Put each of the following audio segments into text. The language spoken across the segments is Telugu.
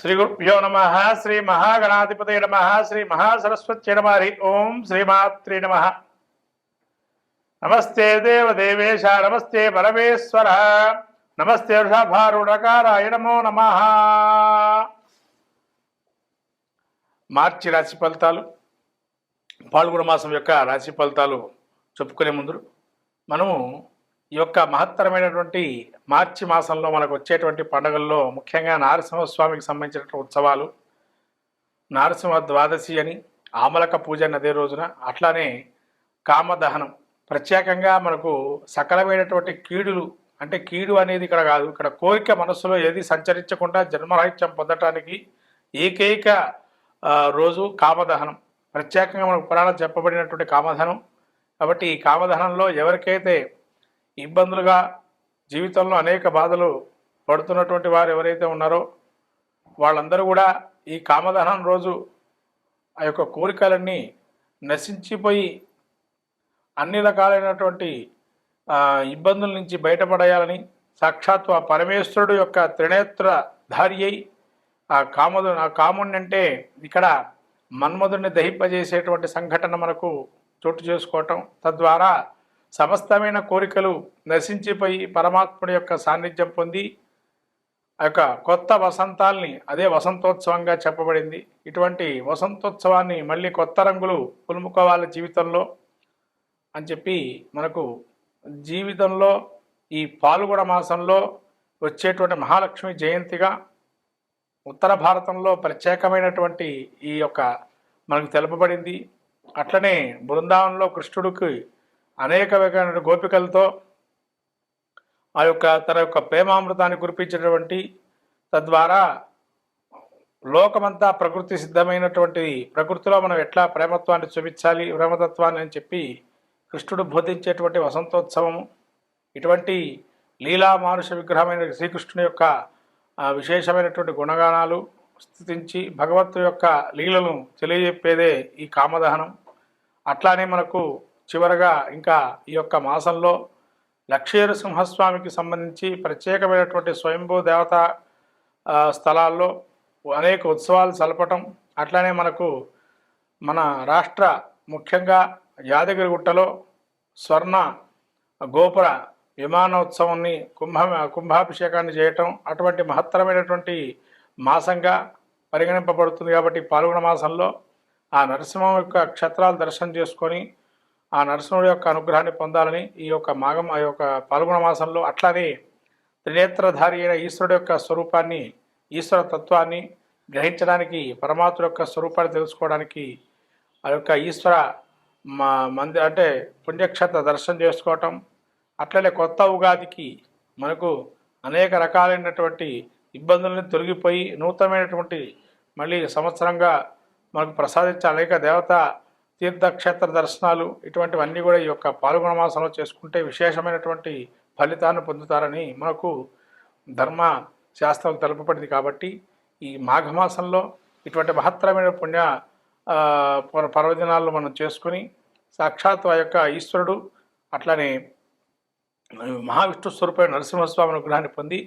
శ్రీ గురుభ్యో నమ శ్రీ మహాగణాధిపతి నమ శ్రీ మహాసరస్వతి నమ హరి ఓం శ్రీమాత్రి నమ. నమస్తే దేవదేవేశ నమస్తే పరమేశ్వర నమస్తే వృషభారుణకారాయ నమో నమ. మార్చి రాశి ఫలితాలు పాల్గొన మాసం యొక్క రాశి ఫలితాలు చెప్పుకునే ముందు మనము ఈ యొక్క మహత్తరమైనటువంటి మార్చి మాసంలో మనకు వచ్చేటువంటి పండుగల్లో ముఖ్యంగా నారసింహస్వామికి సంబంధించినటువంటి ఉత్సవాలు నారసింహ ద్వాదశి అని ఆమలక పూజ అని అదే రోజున అట్లానే కామదహనం. ప్రత్యేకంగా మనకు సకలమైనటువంటి కీడులు అంటే కీడు అనేది ఇక్కడ కాదు ఇక్కడ కోరిక మనస్సులో ఏది సంచరించకుండా జన్మరాహిత్యం పొందటానికి ఏకైక రోజు కామదహనం. ప్రత్యేకంగా మనకు పురాణం చెప్పబడినటువంటి కామదహనం. కాబట్టి ఈ కామదహనంలో ఎవరికైతే ఇబ్బందులుగా జీవితంలో అనేక బాధలు పడుతున్నటువంటి వారు ఎవరైతే ఉన్నారో వాళ్ళందరూ కూడా ఈ కామదహనం రోజు ఆ యొక్క కోరికలన్నీ నశించిపోయి అన్ని రకాలైనటువంటి ఇబ్బందుల నుంచి బయటపడేయాలని సాక్షాత్తు ఆ పరమేశ్వరుడు యొక్క త్రినేత్రధారి అయి ఆ కామదు ఆ కాముడిని అంటే ఇక్కడ మన్మధుడిని దహింపజేసేటువంటి సంఘటన మనకు చోటు చేసుకోవటం తద్వారా సమస్తమైన కోరికలు నశించిపోయి పరమాత్ముడి యొక్క సాన్నిధ్యం పొంది ఆ యొక్క కొత్త వసంతాల్ని అదే వసంతోత్సవంగా చెప్పబడింది. ఇటువంటి వసంతోత్సవాన్ని మళ్ళీ కొత్త రంగులు పులుముకోవాలి జీవితంలో అని చెప్పి మనకు జీవితంలో ఈ పాల్గొడ మాసంలో వచ్చేటువంటి మహాలక్ష్మి జయంతిగా ఉత్తర భారతంలో ప్రత్యేకమైనటువంటి ఈ యొక్క మనకు తెలుపబడింది. అట్లనే బృందావనంలో కృష్ణుడికి అనేక రకమైన గోపికలతో ఆ యొక్క తన యొక్క ప్రేమామృతాన్ని కురిపించినటువంటి తద్వారా లోకమంతా ప్రకృతి సిద్ధమైనటువంటి ప్రకృతిలో మనం ఎట్లా ప్రేమత్వాన్ని చూపించాలి ప్రేమతత్వాన్ని అని చెప్పి కృష్ణుడు బోధించేటువంటి వసంతోత్సవము. ఇటువంటి లీలా మానుష విగ్రహమైన శ్రీకృష్ణుని యొక్క విశేషమైనటువంటి గుణగానాలు స్థుతించి భగవత్తు యొక్క లీలను తెలియజెప్పేదే ఈ కామదహనం. అట్లానే మనకు చివరగా ఇంకా ఈ యొక్క మాసంలో లక్షేరు సింహస్వామికి సంబంధించి ప్రత్యేకమైనటువంటి స్వయంభూ దేవత స్థలాల్లో అనేక ఉత్సవాలు చలపటం అట్లానే మనకు మన రాష్ట్ర ముఖ్యంగా యాదగిరిగుట్టలో స్వర్ణ గోపుర విమానోత్సవాన్ని కుంభ కుంభాభిషేకాన్ని చేయటం అటువంటి మహత్తరమైనటువంటి మాసంగా పరిగణింపబడుతుంది కాబట్టి పాల్గొన మాసంలో ఆ నరసింహం యొక్క క్షేత్రాలు దర్శనం చేసుకొని ఆ నరసింహుడి యొక్క అనుగ్రహాన్ని పొందాలని ఈ యొక్క మాగం ఆ యొక్క పాల్గొన మాసంలో అట్లానే త్రినేత్రధారి అయిన ఈశ్వరుడు యొక్క స్వరూపాన్ని ఈశ్వర తత్వాన్ని గ్రహించడానికి పరమాత్మ యొక్క స్వరూపాన్ని తెలుసుకోవడానికి ఆ యొక్క ఈశ్వర మా మంది అంటే పుణ్యక్షేత్ర దర్శనం చేసుకోవటం అట్లనే కొత్త ఉగాదికి మనకు అనేక రకాలైనటువంటి ఇబ్బందులను తొలగిపోయి నూతనమైనటువంటి మళ్ళీ సంవత్సరంగా మనకు ప్రసాదించే అనేక దేవత తీర్థక్షేత్ర దర్శనాలు ఇటువంటివన్నీ కూడా ఈ యొక్క పాల్గొన మాసంలో చేసుకుంటే విశేషమైనటువంటి ఫలితాన్ని పొందుతారని మనకు ధర్మ శాస్త్రం తెలుపబడింది కాబట్టి ఈ మాఘమాసంలో ఇటువంటి మహత్తరమైన పుణ్య పర్వదినాల్లో మనం చేసుకుని సాక్షాత్ ఆ యొక్క ఈశ్వరుడు అట్లానే మహావిష్ణు స్వరూపమైన నరసింహస్వామి అనుగ్రహాన్ని పొంది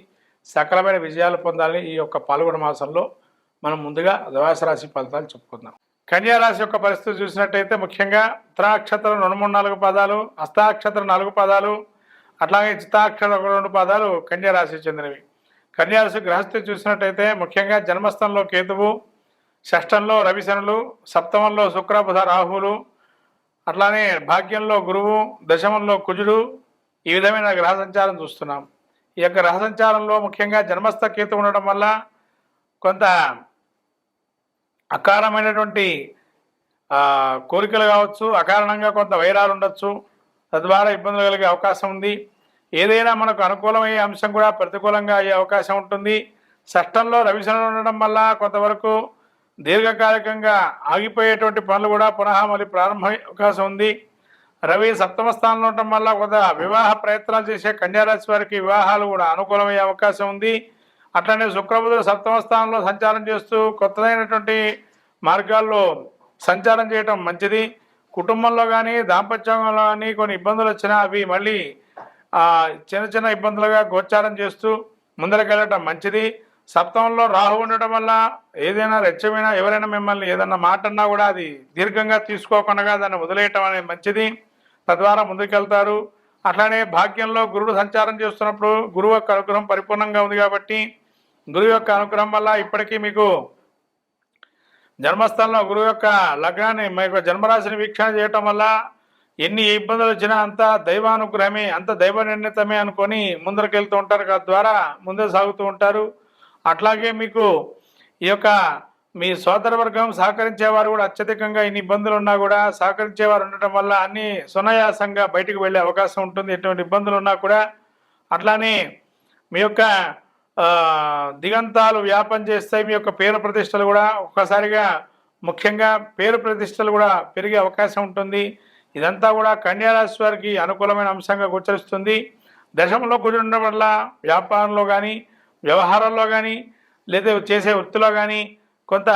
సకలమైన విజయాలు పొందాలని ఈ యొక్క పాల్గొన మాసంలో మనం ముందుగా ద్వాదశ రాశి ఫలితాలు చెప్పుకుందాం. కన్యారాశి యొక్క పరిస్థితి చూసినట్టయితే ముఖ్యంగా ఉత్తరాక్షత్రం రెండు మూడు నాలుగు పదాలు హస్తాక్షత్రం నాలుగు పదాలు అట్లాగే చిత్తాక్షరం ఒక రెండు పదాలు కన్యారాశి చెందినవి. కన్యారాశి గ్రహస్థితి చూసినట్టయితే ముఖ్యంగా జన్మస్థంలో కేతువు షష్టంలో రవిశనులు సప్తమంలో శుక్రబుధ రాహువులు అట్లానే భాగ్యంలో గురువు దశమంలో కుజుడు ఈ విధమైన గ్రహ సంచారం చూస్తున్నాం. ఈ యొక్క గ్రహ సంచారంలో ముఖ్యంగా జన్మస్థ కేతు ఉండడం వల్ల కొంత అకారమైనటువంటి కోరికలు కావచ్చు అకారణంగా కొంత వైరాలు ఉండొచ్చు తద్వారా ఇబ్బందులు కలిగే అవకాశం ఉంది. ఏదైనా మనకు అనుకూలమయ్యే అంశం కూడా ప్రతికూలంగా అయ్యే అవకాశం ఉంటుంది. షష్టంలో రవిశనం ఉండడం వల్ల కొంతవరకు దీర్ఘకాలికంగా ఆగిపోయేటువంటి పనులు కూడా పునః మళ్ళీ ప్రారంభమయ్యే అవకాశం ఉంది. రవి సప్తమ స్థానంలో ఉండటం వల్ల కొంత వివాహ ప్రయత్నాలు చేసే కన్యారాశి వారికి వివాహాలు కూడా అనుకూలమయ్యే అవకాశం ఉంది. అట్లనే శుక్రబుధుడు సప్తమ స్థానంలో సంచారం చేస్తూ కొత్తదైనటువంటి మార్గాల్లో సంచారం చేయటం మంచిది. కుటుంబంలో కానీ దాంపత్యంలో కానీ కొన్ని ఇబ్బందులు వచ్చినా అవి మళ్ళీ చిన్న చిన్న ఇబ్బందులుగా గోచారం చేస్తూ ముందరకెళ్ళటం మంచిది. సప్తమంలో రాహు ఉండటం వల్ల ఏదైనా రెచ్చమైనా ఎవరైనా మిమ్మల్ని ఏదన్నా మాట అన్నా కూడా అది దీర్ఘంగా తీసుకోకుండా దాన్ని వదిలేయటం అనేది మంచిది. తద్వారా ముందుకెళ్తారు. అట్లానే భాగ్యంలో గురుడు సంచారం చేస్తున్నప్పుడు గురువు యొక్క అనుగ్రహం పరిపూర్ణంగా ఉంది కాబట్టి గురువు యొక్క అనుగ్రహం వల్ల ఇప్పటికీ మీకు జన్మస్థానంలో గురువు యొక్క లగ్నాన్ని మీ యొక్క జన్మరాశిని వీక్షణ చేయటం వల్ల ఎన్ని ఇబ్బందులు వచ్చినా అంత దైవానుగ్రహమే అంత దైవ నిర్ణీతమే అనుకొని ముందరకెళ్తూ ఉంటారు. తద్వారా ముందే సాగుతూ ఉంటారు. అట్లాగే మీకు ఈ యొక్క మీ సోదర వర్గం సహకరించేవారు కూడా అత్యధికంగా ఇన్ని ఇబ్బందులు ఉన్నా కూడా సహకరించేవారు ఉండటం వల్ల అన్ని సునాయాసంగా బయటకు వెళ్ళే అవకాశం ఉంటుంది. ఎటువంటి ఇబ్బందులు ఉన్నా కూడా అట్లానే మీ యొక్క దిగంతాలు వ్యాపం చేస్తాయి మీ యొక్క పేరు ప్రతిష్టలు కూడా ఒక్కసారిగా ముఖ్యంగా పేరు ప్రతిష్టలు కూడా పెరిగే అవకాశం ఉంటుంది. ఇదంతా కూడా కన్యారాశి వారికి అనుకూలమైన అంశంగా గోచరిస్తుంది. దశంలో కూర్చుండడం వల్ల వ్యాపారంలో కానీ వ్యవహారంలో కానీ లేదా చేసే వృత్తిలో కానీ కొంత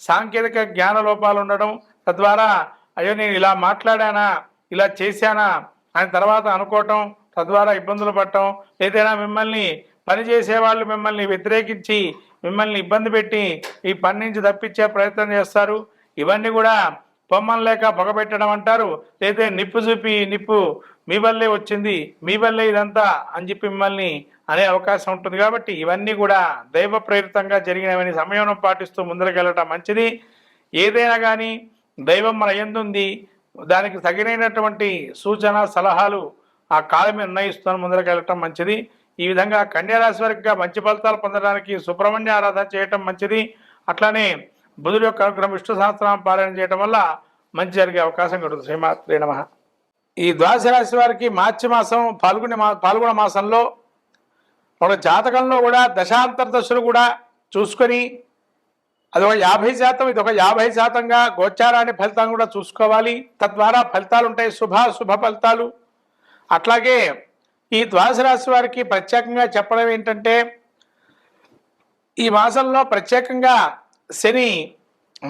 సాంకేతిక జ్ఞాన లోపాలు ఉండడం తద్వారా అయ్యో నేను ఇలా మాట్లాడానా ఇలా చేశానా అని తర్వాత అనుకోవటం తద్వారా ఇబ్బందులు పడటం ఏదైనా మిమ్మల్ని పని చేసేవాళ్ళు మిమ్మల్ని వ్యతిరేకించి మిమ్మల్ని ఇబ్బంది పెట్టి ఈ పని నుంచి తప్పించే ప్రయత్నం చేస్తారు. ఇవన్నీ కూడా పొమ్మం లేక పొగబెట్టడం అంటారు. లేదా నిప్పు చూపి నిప్పు మీ వల్లే వచ్చింది మీ వల్లే ఇదంతా అని చెప్పి మిమ్మల్ని అనే అవకాశం ఉంటుంది. కాబట్టి ఇవన్నీ కూడా దైవ ప్రేరితంగా జరిగినవని సమయం పాటిస్తూ ముందరకెళ్ళటం మంచిది. ఏదైనా కానీ దైవం మన ఎందుంది దానికి తగినటువంటి సూచన సలహాలు ఆ కాలం నిర్ణయిస్తూ ముందరకెళ్ళటం మంచిది. ఈ విధంగా కన్యారాశి వారికి మంచి ఫలితాలు పొందడానికి సుబ్రహ్మణ్య ఆరాధన చేయటం మంచిది. అట్లానే బుధుడు యొక్క అనుగ్రహం విష్ణు సహస్రనామం పారాయణ చేయటం వల్ల మంచి జరిగే అవకాశం కలుగుతుంది శ్రీమాత్రే నమ. ఈ ద్వాదశ రాశి వారికి మార్చి మాసం పాల్గొనే మా పాల్గొన మాసంలో ఒక జాతకంలో కూడా దశాంతర దశలు కూడా చూసుకొని అది ఒక యాభై శాతం ఇది ఒక యాభై శాతంగా గోచారాన్ని ఫలితం కూడా చూసుకోవాలి. తద్వారా ఫలితాలు ఉంటాయి. శుభ శుభ ఫలితాలు. అట్లాగే ఈ ద్వాదశ రాశి వారికి ప్రత్యేకంగా చెప్పడం ఏంటంటే ఈ మాసంలో ప్రత్యేకంగా శని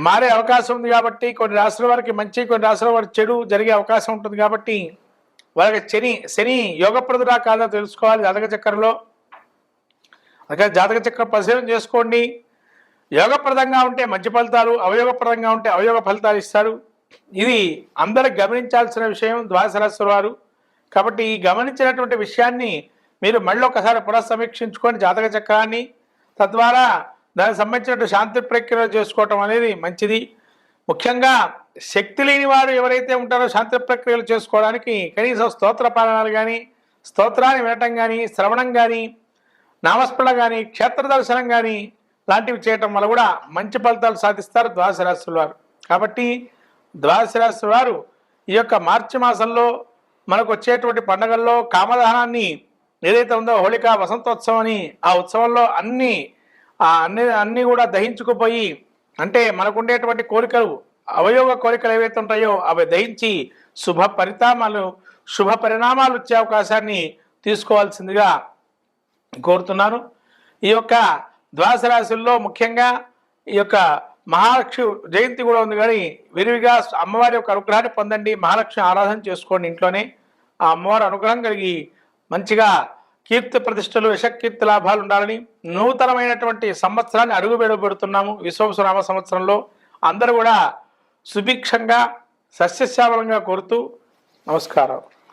మారే అవకాశం ఉంది కాబట్టి కొన్ని రాష్ట్రాల వారికి మంచి కొన్ని రాష్ట్రాల వారికి చెడు జరిగే అవకాశం ఉంటుంది కాబట్టి వాళ్ళకి శని శని యోగప్రదురా కాదో తెలుసుకోవాలి జాతక చక్రంలో. అందుకే జాతక చక్రం పరిశీలన చేసుకోండి. యోగప్రదంగా ఉంటే మంచి ఫలితాలు అవయోగప్రదంగా ఉంటే అవయోగ ఫలితాలు ఇస్తారు. ఇది అందరు గమనించాల్సిన విషయం ద్వాదశ రాశి వారు. కాబట్టి ఈ గమనించినటువంటి విషయాన్ని మీరు మళ్ళీ ఒకసారి పునఃసమీక్షించుకొని జాతక చక్రాన్ని తద్వారా దానికి సంబంధించిన శాంతి ప్రక్రియ చేసుకోవటం అనేది మంచిది. ముఖ్యంగా శక్తి లేని వారు ఎవరైతే ఉంటారో శాంతి ప్రక్రియలు చేసుకోవడానికి కనీసం స్తోత్ర పాలనాలు కానీ స్తోత్రాన్ని వినటం కానీ శ్రవణం కానీ నామస్మరణ కానీ క్షేత్ర దర్శనం కానీ లాంటివి చేయటం వల్ల కూడా మంచి ఫలితాలు సాధిస్తారు ద్వాదశ రాశుల వారు. కాబట్టి ద్వాదశ రాశి వారు ఈ యొక్క మార్చి మాసంలో మనకు వచ్చేటువంటి పండుగల్లో కామదహనాన్ని ఏదైతే ఉందో హోళిక వసంతోత్సవం అని ఆ ఉత్సవంలో అన్ని అన్ని అన్నీ కూడా దహించుకుపోయి అంటే మనకు ఉండేటువంటి కోరికలు అవయోగ కోరికలు ఏవైతే ఉంటాయో అవి దహించి శుభ పరిణామాలు శుభ పరిణామాలు వచ్చే అవకాశాన్ని తీసుకోవాల్సిందిగా కోరుతున్నాను. ఈ యొక్క ద్వాదశ రాశుల్లో ముఖ్యంగా ఈ యొక్క మహాలక్ష్మి జయంతి కూడా ఉంది కానీ విరివిగా అమ్మవారి యొక్క అనుగ్రహాన్ని పొందండి. మహాలక్ష్మి ఆరాధన చేసుకోండి ఇంట్లోనే. ఆ అమ్మవారి అనుగ్రహం కలిగి మంచిగా కీర్తి ప్రతిష్టలు యశకీర్తి లాభాలు ఉండాలని నూతనమైనటువంటి సంవత్సరాన్ని అడుగు పెడుతున్నాము. విశ్వసనామ సంవత్సరంలో అందరూ కూడా సుభిక్షంగా సస్యశ్యామలంగా కోరుతూ నమస్కారం.